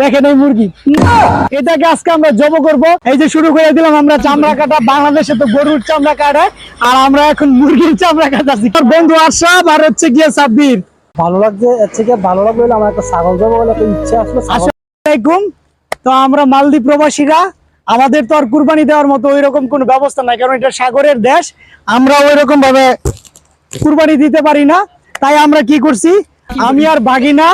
দেখেন এই মুরগি। এটাকে আজকে আমরা জব করব। এই যে শুরু করে দিলাম আমরা চামড়া কাটা। বাংলাদেশে তো গরুর চামড়া কাটায় আর আমরা এখন মুরগির চামড়া আমার বন্ধু আশরাফ আর হচ্ছে গিয়ে সাব্বির। ভালো লাগছে এর থেকে ভালো লাগবে আমার একটা ছাগল যাব বলে একটা ইচ্ছা আসলো আসসালামাইকুম তো আমরা মালদ্বীপ প্রবাসীরা আমাদের তো আর কুরবানি দেওয়ার মতো ওই রকম কোনো ব্যবস্থা নাই কারণ এটা সাগরের দেশ। আমরা ওই রকম ভাবে কুরবানি দিতে পারি না। তাই আমরা কি করছি? আমি আর বাগিনা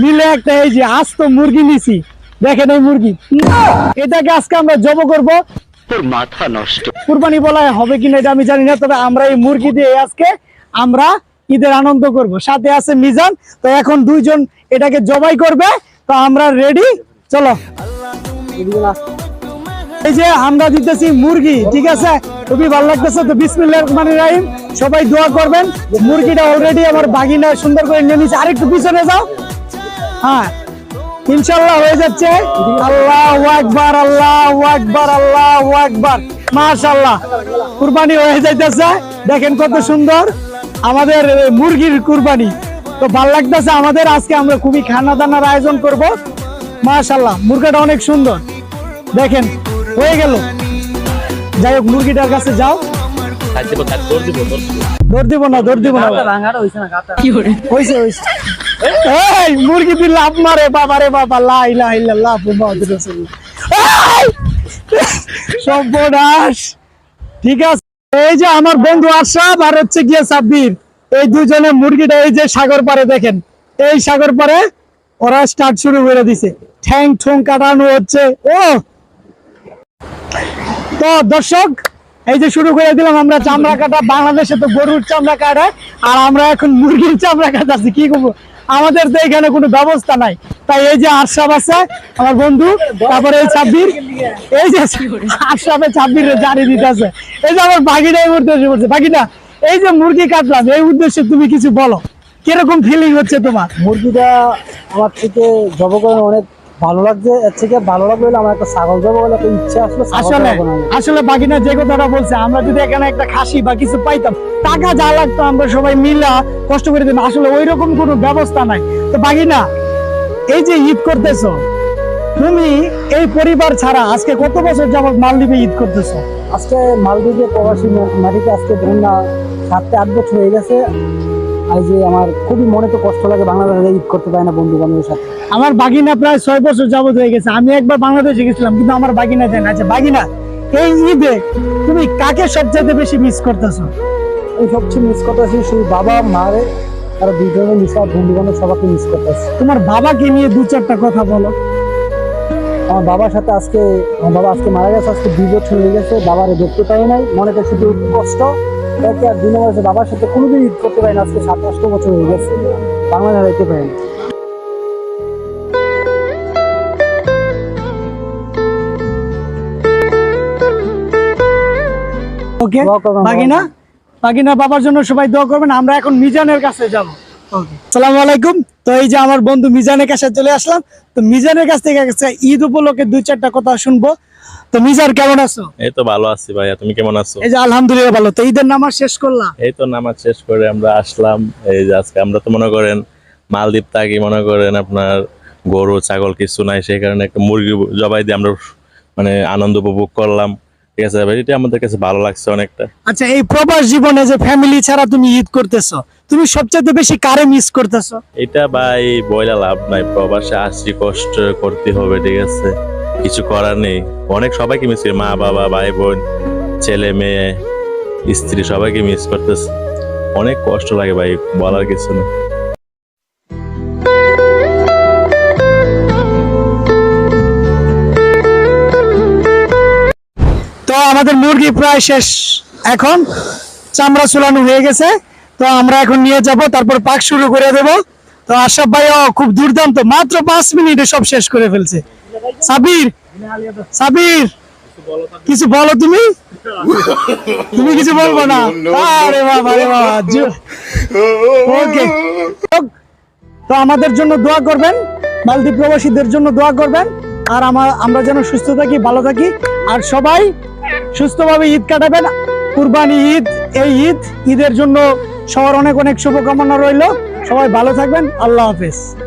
মিলে একটা এই যে আস্ত মুরগি নিছি। দেখেন এই মুরগি। এটাকে আজকে আমরা জব করব। তোর মাথা নষ্ট। কুরবানি বলা হবে কিনা এটা আমি জানি না তবে আমরা এই মুরগি দিয়ে আজকে আমরা ঈদের আনন্দ করব। সাথে আছে মিজান। তো এখন দুইজন এটাকে জবাই করবে। তো আমরা রেডি। চলো। এই যে আমরা দিতেছি মুরগি ঠিক আছে? খুবই ভালো লাগতেছে তো বিসমিল্লাহ রহমানির রহিম। সবাই দোয়া করবেন। মুরগিটা অলরেডি আমার বাগিনা সুন্দর করে নিয়ে নিচ্ছে আরেকটু পিছনে যাও। হ্যাঁ ইনশাল্লাহ হয়ে যাচ্ছে। আল্লাহ আকবার আল্লাহ আকবার আল্লাহ আকবার। মাশাল্লাহ কুরবানি হয়ে যাইতেছে। দেখেন কত সুন্দর আমাদের মুরগির কুরবানি। তো ভালো লাগতেছে আমাদের আজকে আমরা খুবই খানা দানার আয়োজন করব। মাশাল্লাহ মুরগিটা অনেক সুন্দর। দেখেন হয়ে গেল। যাই হোক মুরগিটার কাছে যাও। দৌড় দিব না দৌড় দিব না। হইছে হইছে। এই, মুরগি দিয়ে লাভ মারে, বাবা রে বাবা লা ইলাহা ইল্লাল্লাহ মুহাম্মাদুর রাসূলুল্লাহ এই! সর্বনাশ ঠিক আছে, এই যে আমার বন্ধু আর হচ্ছে গিয়ে সাব্বির, এই দুজনে মুরগিটা এই যে সাগর পারে দেখেন, এই সাগর পারে ওরা স্টার্ট শুরু করে দিছে। ঠ্যাং ঠুং কাটানো হচ্ছে। ও! তো দর্শক, এই যে শুরু করে দিলাম, আমরা চামড়া কাটা, বাংলাদেশে তো গরুর চামড়া কাটায় আর আমরা এখন মুরগির চামড়া কাটাচ্ছি, কি করব? আমাদের তো এখানে কোনো ব্যবস্থা নাই। তাই এই যে আশরাফ আছে, আমার বন্ধু, তারপরে এই ছাব্বির, এই যে আশরাফে ছাব্বির জারি দিতে আছে এই যে আমার বাকিটা এই মুহূর্তে এসে বাকিটা এই যে মুরগি কাটলাম, এই উদ্দেশ্যে তুমি কিছু বলো। কীরকম ফিলিং হচ্ছে তোমার? মুরগিটা আমার থেকে জব অনেক ভালো লাগছে এর থেকে ভালো লাগবে আমার একটা ছাগল যাব বলে একটা ইচ্ছা আসলো আসলে আসলে বাকিনা যে কথাটা বলছে আমরা যদি এখানে একটা খাসি বা কিছু পাইতাম টাকা যা লাগতো আমরা সবাই মিলা কষ্ট করে দিতাম। আসলে ওই রকম কোনো ব্যবস্থা নাই। তো বাকিনা এই যে ঈদ করতেছো তুমি এই পরিবার ছাড়া আজকে কত বছর যাবত মালদ্বীপে ঈদ করতেছো? আজকে মালদ্বীপে প্রবাসী মাটিতে আজকে ধরুন না সাত থেকে আট বছর হয়ে গেছে। যে আমার খুবই মনে তো কষ্ট লাগে বাংলাদেশে ঈদ করতে পারে না বন্ধু বান্ধবের সাথে। আমার বাগিনা প্রায় ছয় বছর যাবত হয়ে গেছে। আমি একবার বাংলাদেশে গেছিলাম কিন্তু আমার বাগিনা যায় না আচ্ছা বাগিনা এই ঈদে তুমি কাকে সবচেয়ে বেশি মিস করতেছো? এই সবচেয়ে মিস করতেছি শুধু বাবা মারে আর দুজনে মিস আর বন্ধু বান্ধব সবাইকে মিস করতেছি। তোমার বাবাকে নিয়ে দু চারটা কথা বলো। আমার বাবার সাথে আজকে আমার বাবা আজকে মারা গেছে আজকে দুই বছর হয়ে গেছে বাবারে দেখতে পাই নাই। মনেতে শুধু কষ্ট। আর দুই নম্বর বাবার সাথে কোনোদিন ঈদ করতে পারি না আজকে সাত আষ্ট বছর হয়ে গেছে। বাংলাদেশে হারাইতে পারি না। ওকে বাগিনা বাগিনা বাবার জন্য সবাই দোয়া করবেন আমরা এখন মিজানের কাছে যাব। সালাম আলাইকুম। তো এই যে আমার বন্ধু মিজানের কাছে চলে আসলাম। তো মিজানের কাছ থেকে ঈদ উপলক্ষে দুই চারটা কথা শুনব। তো মিজান কেমন আছো? এই তো ভালো আছি ভাইয়া তুমি কেমন আছো? এই যে আলহামদুলিল্লাহ ভালো। তো ঈদের নামাজ শেষ করলাম এই তো নামাজ শেষ করে আমরা আসলাম। এই যে আজকে আমরা তো মনে করেন মালদ্বীপ থাকি মনে করেন আপনার গরু ছাগল কিছু নাই সেই কারণে একটা মুরগি জবাই দিয়ে আমরা মানে আনন্দ উপভোগ করলাম। ঠিক আছে ভাই এটা আমাদের কাছে ভালো লাগছে অনেকটা। আচ্ছা এই প্রবাস জীবনে যে ফ্যামিলি ছাড়া তুমি ঈদ করতেছো তুমি সবচেয়ে বেশি কারে মিস করতেছো? এটা ভাই বইলা লাভ নাই প্রবাসে আসছি কষ্ট করতে হবে ঠিক আছে। কিছু করার নেই। অনেক সবাইকে মিস করি মা বাবা ভাই বোন ছেলে মেয়ে স্ত্রী সবাইকে মিস করতেছে। অনেক কষ্ট লাগে ভাই বলার কিছু নেই। আমাদের মুরগি প্রায় শেষ এখন। চামড়া চুলানো হয়ে গেছে। তো আমরা এখন নিয়ে যাব, তারপর পাক শুরু করে দেব। তো আশাফ ভাইও খুব দুর্দান্ত, মাত্র পাঁচ মিনিটে সব শেষ করে ফেলছে। সাবির সাবির, কিছু বলো তুমি? তুমি কিছু বলব না? আরে বাবা আরে বাবা তো আমাদের জন্য দোয়া করবেন, মালদ্বীপ প্রবাসীদের জন্য দোয়া করবেন। আর আমার আমরা যেন সুস্থ থাকি, ভালো থাকি। আর সবাই সুস্থভাবে ঈদ কাটাবেন। কুরবানি ঈদ, এই ঈদ, ঈদের জন্য সবার অনেক অনেক শুভকামনা রইল। সবাই ভালো থাকবেন। আল্লাহ হাফেজ।